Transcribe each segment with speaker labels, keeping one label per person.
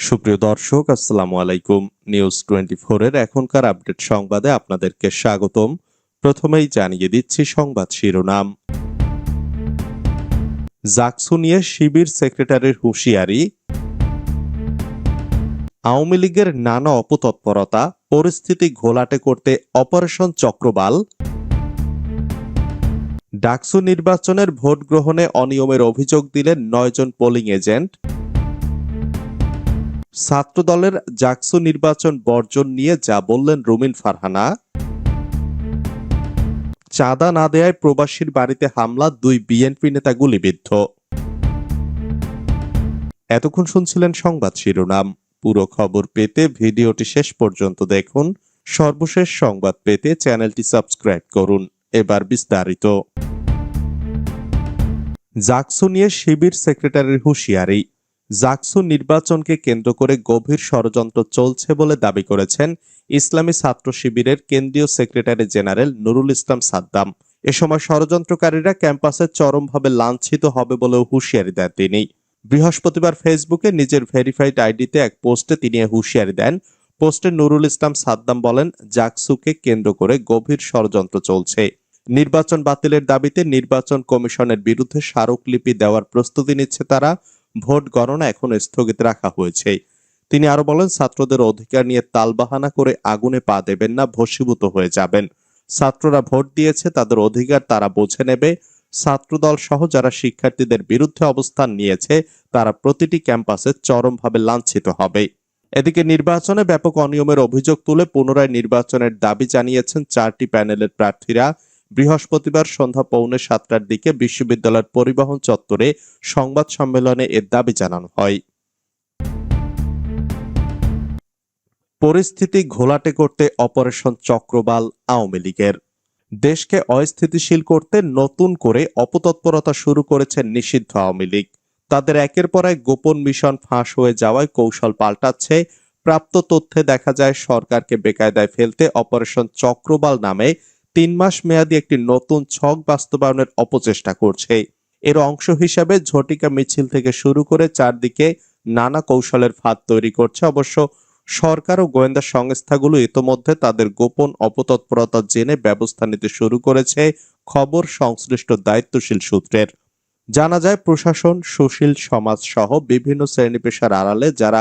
Speaker 1: সুপ্রিয় দর্শক, আসসালামু আলাইকুম। নিউজ টোয়েন্টি এর এখনকার আপডেট সংবাদে আপনাদেরকে স্বাগতম। প্রথমেই জানিয়ে দিচ্ছি সংবাদ শিরোনাম। জাকসু নিয়ে শিবির সেক্রেটারির হুঁশিয়ারি। আওয়ামী লীগের নানা অপতৎপরতা, পরিস্থিতি ঘোলাটে করতে অপারেশন চক্রবাল। ডাকসু নির্বাচনের ভোট গ্রহণে অনিয়মের অভিযোগ দিলেন নয়জন পোলিং এজেন্ট। ছাত্রদলের জাকসু নির্বাচন বর্জন নিয়ে যা বললেন রুমিন ফারহানা। চাঁদা না দেয়ায় প্রবাসীর বাড়িতে হামলা, দুই বিএনপি নেতা গুলিবিদ্ধ। এতক্ষণ শুনছিলেন সংবাদ শিরোনাম। পুরো খবর পেতে ভিডিওটি শেষ পর্যন্ত দেখুন। সর্বশেষ সংবাদ পেতে চ্যানেলটি সাবস্ক্রাইব করুন। এবার বিস্তারিত। জাকসু নিয়ে শিবির সেক্রেটারির হুঁশিয়ারি। জাকসু নির্বাচনকে কেন্দ্র করে গভীর ষড়যন্ত্র চলছে বলে দাবি করেছেন ইসলামী ছাত্র শিবিরের কেন্দ্রীয় সেক্রেটারি জেনারেল নুরুল ইসলাম সাদ্দাম। এ সময় ষড়যন্ত্রকারীরা ক্যাম্পাসে চরমভাবে লাঞ্ছিত হবে বলেও হুঁশিয়ারি দেন তিনি। বৃহস্পতিবার ফেসবুকে নিজের ভেরিফাইড আইডিতে এক পোস্টে তিনি হুঁশিয়ারি দেন। পোস্টে নুরুল ইসলাম সাদ্দাম বলেন, জাকসুকে কেন্দ্র করে গভীর ষড়যন্ত্র চলছে। নির্বাচন বাতিলের দাবিতে নির্বাচন কমিশনের বিরুদ্ধে স্মারকলিপি দেওয়ার প্রস্তুতি নিচ্ছে তারা। ভোট গণনা এখন স্থগিত রাখা হয়েছে। তিনি আরও বলেন, ছাত্রদের অধিকার নিয়ে তালবাহানা করে আগুনে পা দেবেন না, ভস্মীভূত হয়ে যাবেন। ছাত্ররা ভোট দিয়েছে, তাদের অধিকার তারা বুঝে নেবে। ছাত্রদল সহ যারা শিক্ষার্থীদের বিরুদ্ধে অবস্থান নিয়েছে, তারা প্রতিটি ক্যাম্পাসে চরমভাবে লাঞ্ছিত হবে। এদিকে নির্বাচনে ব্যাপক অনিয়মের অভিযোগ তুলে পুনরায় নির্বাচনের দাবি জানিয়েছেন চারটি প্যানেলের প্রার্থীরা। বৃহস্পতিবার সন্ধ্যা পৌনে সাতটার দিকে বিশ্ববিদ্যালয়ের পরিবহন চত্বরে সংবাদ সম্মেলনে এর দাবি জানানো হয়। পরিস্থিতি ঘোলাটে করতে অপারেশন চক্রবাল আওয়ামী লীগের। দেশকে অস্থিতিশীল করতে নতুন করে অপতৎপরতা শুরু করেছে নিষিদ্ধ আওয়ামী লীগ। তাদের একের পর এক গোপন মিশন ফাঁস হয়ে যাওয়ায় কৌশল পাল্টাচ্ছে। প্রাপ্ত তথ্যে দেখা যায়, সরকারকে বেকায়দায় ফেলতে অপারেশন চক্রবাল নামে তিন মাস মেয়াদী একটি নতুন ছক বাস্তবায়নের অপচেষ্টা করছে। এর অংশ হিসাবে ঝটিকা মিছিল থেকে শুরু করে চারদিকে নানা কৌশলের ফাঁদ তৈরি করছে। অবশ্য সরকার ও গোয়েন্দা সংস্থাগুলো ইতোমধ্যে তাদের গোপন অপতৎপরতা জেনে ব্যবস্থা নিতে শুরু করেছে খবর সংশ্লিষ্ট দায়িত্বশীল সূত্রের। জানা যায়, প্রশাসন, সুশীল সমাজ সহ বিভিন্ন শ্রেণি পেশার আড়ালে যারা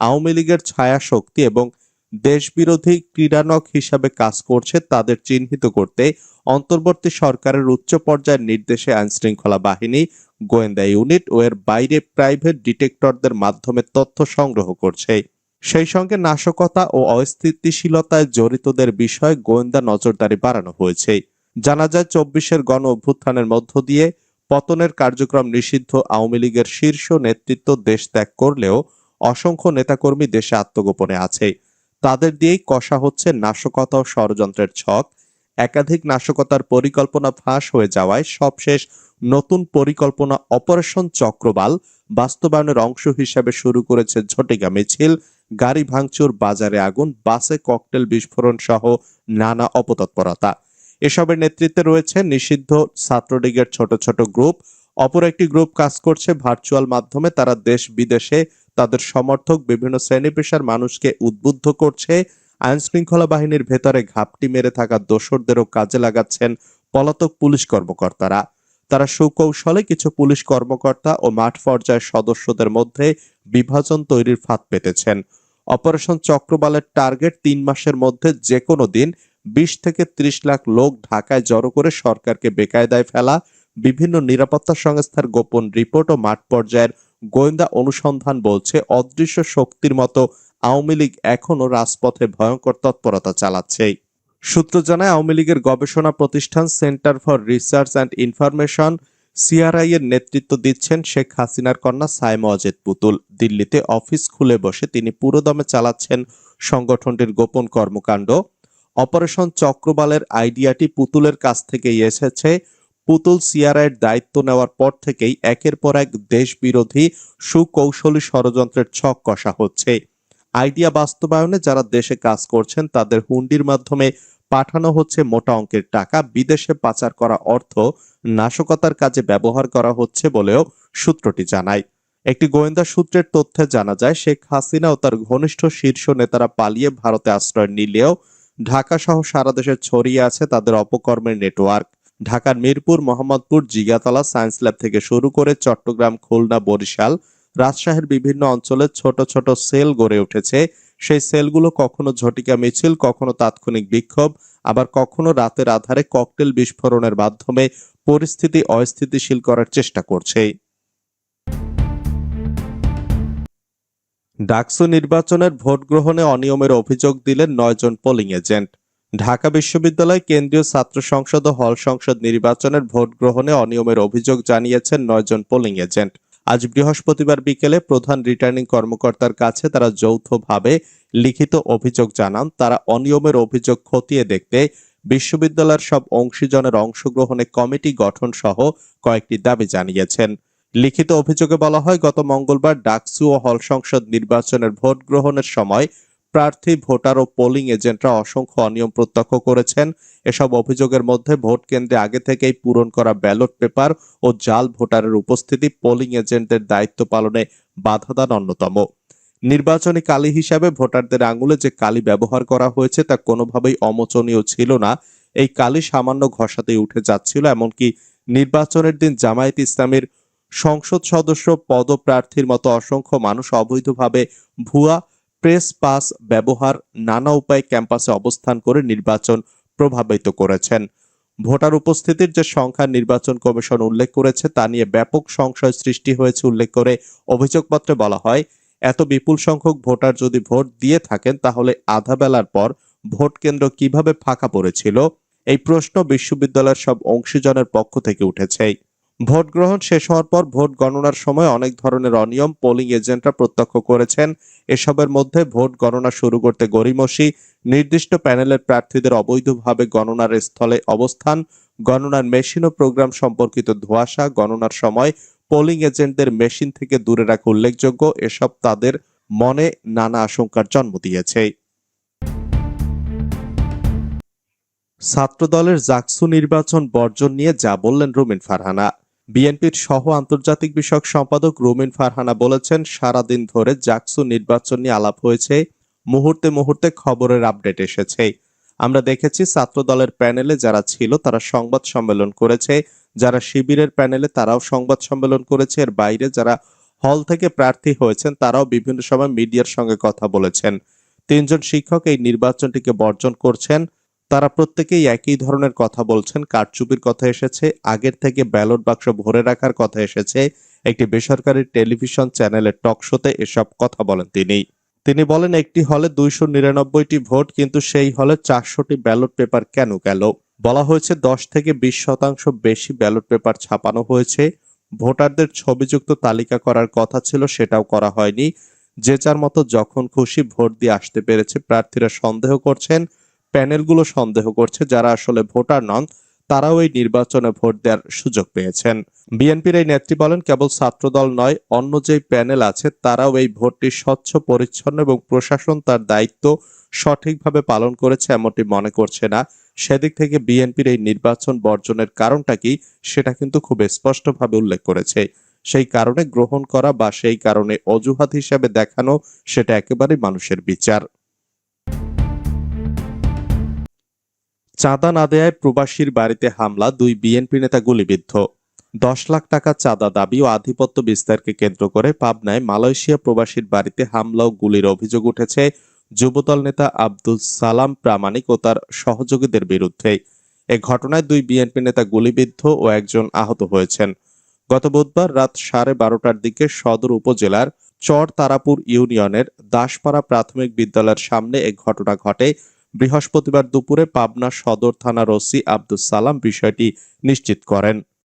Speaker 1: আওয়ামী লীগের ছায়া শক্তি এবং দেশবিরোধী ক্রীড়ানক হিসাবে কাজ করছে তাদের চিহ্নিত করতে অন্তর্বর্তী সরকারের উচ্চ পর্যায়ের নির্দেশে আইনশৃঙ্খলা বাহিনী, গোয়েন্দা ইউনিট ও এর বাইরে প্রাইভেট ডিটেক্টরদের মাধ্যমে তথ্য সংগ্রহ করছে। সেই সঙ্গে নাশকতা ও অস্থিতিশীলতায় জড়িতদের বিষয়ে গোয়েন্দা নজরদারি বাড়ানো হয়েছে। জানা যায়, চব্বিশের গণ অভ্যুত্থানের মধ্য দিয়ে পতনের কার্যক্রম নিষিদ্ধ আওয়ামী লীগের শীর্ষ নেতৃত্ব দেশ ত্যাগ করলেও অসংখ্য নেতাকর্মী দেশে আত্মগোপনে আছে। তাদের দিয়েই কষা হচ্ছে নাশকতা ও ষড়যন্ত্রের ছক। একাধিক নাশকতার পরিকল্পনা ফাঁস হয়ে যাওয়ায় সবশেষ নতুন পরিকল্পনা অপারেশন চক্রবাল বাস্তবায়নের অংশ হিসেবে শুরু করেছে ঝটিকা মিছিল, গাড়ি ভাঙচুর, বাজারে আগুন, বাসে ককটেল বিস্ফোরণ সহ নানা অপতৎপরতা। এসবের নেতৃত্বে রয়েছে নিষিদ্ধ ছাত্রলীগের ছোট ছোট গ্রুপ। অপর একটি গ্রুপ কাজ করছে ভার্চুয়াল মাধ্যমে, তারা দেশ বিদেশে তাদের সমর্থক বিভিন্ন শ্রেণি পেশার মানুষকে উদ্বুদ্ধ করছে। আইন শৃঙ্খলা বাহিনীর ভেতরে ঘাপটি মেরে থাকা দোসরদেরও কাজে লাগাচ্ছেন পলাতক পুলিশ কর্মকর্তারা। তারা সুকৌশলে কিছু পুলিশ কর্মকর্তা ও মাঠ পর্যায়ের সদস্যদের মধ্যে বিভাজন তৈরির ফাঁদ পেতেছেন। অপারেশন চক্রবালের টার্গেট তিন মাসের মধ্যে যে কোনো দিন বিশ থেকে ত্রিশ লাখ লোক ঢাকায় জড়ো করে সরকারকে বেকায়দায় ফেলা, বিভিন্ন নিরাপত্তা সংস্থার গোপন রিপোর্ট ও মাঠ পর্যায়ের গোয়েন্দা অনুসন্ধান বলছে, অদৃশ্য শক্তির মতো আওয়ামী লীগ এখনও রাজপথে ভয়ঙ্কর তৎপরতা চালাচ্ছে। সূত্র জানায়, আওয়ামী লীগের গবেষণা প্রতিষ্ঠান center for research and information, CRI এর নেতৃত্ব দিচ্ছেন শেখ হাসিনার কন্যা সাইম অজেদ পুতুল। দিল্লিতে অফিস খুলে বসে তিনি পুরোদমে চালাচ্ছেন সংগঠনটির গোপন কর্মকাণ্ড। অপারেশন চক্রবালের আইডিয়াটি পুতুলের কাছ থেকেই এসেছে। পুতুল সিআরআইয়ের দায়িত্ব নেওয়ার পর থেকেই একের পর এক দেশ বিরোধী সুকৌশলী ষড়যন্ত্রের ছক কষা হচ্ছে। আইডিয়া বাস্তবায়নে যারা দেশে কাজ করছেন, তাদের হুন্ডির মাধ্যমে পাঠানো হচ্ছে মোটা অঙ্কের টাকা। বিদেশে পাচার করা অর্থ নাশকতার কাজে ব্যবহার করা হচ্ছে বলেও সূত্রটি জানায়। একটি গোয়েন্দা সূত্রের তথ্যে জানা যায়, শেখ হাসিনা ও তার ঘনিষ্ঠ শীর্ষ নেতারা পালিয়ে ভারতে আশ্রয় নিলেও ঢাকা সহ সারা দেশে ছড়িয়ে আছে তাদের অপকর্মের নেটওয়ার্ক। ঢাকার মিরপুর, মোহাম্মদপুর, জিগাতলা, সায়েন্স ল্যাব থেকে শুরু করে চট্টগ্রাম, খুলনা, বরিশাল রাজশাহীর বিভিন্ন অঞ্চলে ছোট ছোট সেল গড়ে উঠেছে। সেই সেলগুলো কখনো ঝটিকা মিছিল, কখনো তাৎক্ষণিক বিক্ষোভ, আবার কখনো রাতের আধারে ককটেল বিস্ফোরণের মাধ্যমে পরিস্থিতি অস্থিতিশীল করার চেষ্টা করছে। ডাকসু নির্বাচনের ভোট গ্রহণে অনিয়মের অভিযোগ দিলেন নয়জন পোলিং এজেন্ট। ঢাকা বিশ্ববিদ্যালয় কেন্দ্রীয় ছাত্র সংসদ ও হল সংসদ নির্বাচনের ভোট গ্রহণে অনিয়মের অভিযোগ জানিয়েছেন নয়জন পোলিং এজেন্ট। আজ বৃহস্পতিবার বিকেলে প্রধান রিটার্নিং কর্মকর্তার কাছে তারা যৌথভাবে লিখিত অভিযোগ জানান। তারা অনিয়মের অভিযোগ খতিয়ে দেখতে বিশ্ববিদ্যালয়ের সব অংশীজনের অংশগ্রহণে কমিটি গঠন সহ কয়েকটি দাবি জানিয়েছেন। লিখিত অভিযোগে বলা হয়, গত মঙ্গলবার ডাকসু ও হল সংসদ নির্বাচনের ভোট গ্রহণের সময় প্রার্থী, ভোটার ও পোলিং এজেন্টরা অসংখ্য অনিয়ম প্রত্যক্ষ করেছেন। এসব অভিযোগের মধ্যে ভোট কেন্দ্রে আগে থেকেই পূরণ করা ব্যালট পেপার ও জাল ভোটারের উপস্থিতি পোলিং এজেন্টদের দায়িত্ব পালনে বাধাদান অন্যতম। নির্বাচনী কালি হিসাবে ভোটারদের আঙুলে যে কালি ব্যবহার করা হয়েছে তা কোনোভাবেই অমোচনীয় ছিল না। এই কালি সামান্য ঘষাতেই উঠে যাচ্ছিল, এমনকি নির্বাচনের দিন জামায়াত ইসলামের সংসদ সদস্য, পদপ্রার্থীর মতো অসংখ্য মানুষ অবৈধভাবে ভুয়া প্রেস পাস ব্যবহার নানা উপায়ে ক্যাম্পাসে অবস্থান করে নির্বাচন প্রভাবিত করেছেন। ভোটার উপস্থিতির যে সংখ্যা নির্বাচন কমিশন উল্লেখ করেছে, তা নিয়ে ব্যাপক সংশয় সৃষ্টি হয়েছে উল্লেখ করে অভিযোগপত্রে বলা হয়, এত বিপুল সংখ্যক ভোটার যদি ভোট দিয়ে থাকেন, তাহলে আধা বেলার পর ভোট কেন্দ্র কীভাবে ফাঁকা পড়েছিল? এই প্রশ্ন বিশ্ববিদ্যালয়ের সব অংশীজনের পক্ষ থেকে উঠেছে। ভোট গ্রহণ শেষ হওয়ার পর ভোট গণনার সময় অনেক ধরনের অনিয়ম পোলিং এজেন্টরা প্রত্যক্ষ করেছেন। এসবের মধ্যে ভোট গণনা শুরু করতে গরিমসি নির্দিষ্ট প্যানেলের প্রার্থীদের অবৈধভাবে গণনার স্থলে অবস্থান, গণনার মেশিন ও প্রোগ্রাম সম্পর্কিত ধোঁয়াশা, গণনার সময় পোলিং এজেন্টদের মেশিন থেকে দূরে রাখা উল্লেখযোগ্য, এসব তাদের মনে নানা আশঙ্কার জন্ম দিয়েছে। ছাত্রদলের জাকসু নির্বাচন বর্জন নিয়ে যা বললেন রুমিন ফারহানা। বিএনপির সহ আন্তর্জাতিক বিষয়ক সম্পাদক রুমিন ফারহানা বলেছেন, সারাদিন ধরে জাকসু নির্বাচন নিয়ে আলাপ হয়েছে। মুহূর্তে মুহূর্তে খবরের আপডেট এসেছে। আমরা দেখেছি ছাত্র দলের প্যানেলে যারা ছিল, তারা সংবাদ সম্মেলন করেছে। যারা শিবিরের প্যানেলে, তারাও সংবাদ সম্মেলন করেছে। এর বাইরে যারা হল থেকে প্রার্থী হয়েছেন, তারাও বিভিন্ন সময় মিডিয়ার সঙ্গে কথা বলেছেন। তিনজন শিক্ষক এই নির্বাচনটিকে বর্জন করছেন। তারা প্রত্যেকেই একই ধরনের কথা বলছেন। কারচুপির কথা এসেছে, আগের থেকে ব্যালট বাক্স ভরে রাখার কথা এসেছে। একটি বেসরকারি টেলিভিশন চ্যানেলের টক শোতে এসব কথা বলেন তিনি। তিনি বলেন, একটি হলে দুইশো নিরানব্বইটি ভোট, কিন্তু সেই হলে চারশোটি ব্যালট পেপার কেন গেল? বলা হয়েছে, দশ থেকে বিশ শতাংশ বেশি ব্যালট পেপার ছাপানো হয়েছে। ভোটারদের ছবিযুক্ত তালিকা করার কথা ছিল, সেটাও করা হয়নি। যে যার মতো যখন খুশি ভোট দিয়ে আসতে পেরেছে। প্রার্থীরা সন্দেহ করছেন প্যানেলগুলো সন্দেহ করছে যারা আসলে ভোটার নন, তারাও এই নির্বাচনে ভোট দেওয়ার সুযোগ পেয়েছেন। বিএনপির এই নেত্রী বলেন, কেবল ছাত্রদল নয়, অন্য যেই প্যানেল আছে, তারাও এই ভোটটি স্বচ্ছ, পরিচ্ছন্ন এবং প্রশাসন তার দায়িত্ব সঠিকভাবে পালন করেছে এমনটি মনে করছে না। সেদিক থেকে বিএনপির এই নির্বাচন বর্জনের কারণটা কি, সেটা কিন্তু খুব স্পষ্টভাবে উল্লেখ করেছে। সেই কারণে গ্রহণ করা বা সেই কারণে অজুহাত হিসেবে দেখানো, সেটা একেবারেই মানুষের বিচার। চাঁদা না দেয়ায় প্রবাসীর বাড়িতে হামলা, দুই বিএনপি নেতা গুলিবিদ্ধ। দশ লাখ টাকা চাঁদা দাবি ও আধিপত্য বিস্তারকে কেন্দ্র করে পাবনায় মালয়েশিয়া প্রবাসীর বাড়িতে হামলা ও গুলির অভিযোগ উঠেছে যুবদল নেতা আব্দুল সালাম প্রামাণিক ও তার সহযোগীদের বিরুদ্ধে। এ ঘটনায় দুই বিএনপি নেতা গুলিবিদ্ধ ও একজন আহত হয়েছেন। গত বুধবার রাত সাড়ে বারোটার দিকে সদর উপজেলার চর তারাপুর ইউনিয়নের দাসপাড়া প্রাথমিক বিদ্যালয়ের সামনে এ ঘটনা ঘটে। বৃহস্পতিবার দুপুরে পাবনা সদর থানার ওসি আব্দুল সালাম বিষয়টি নিশ্চিত করেন।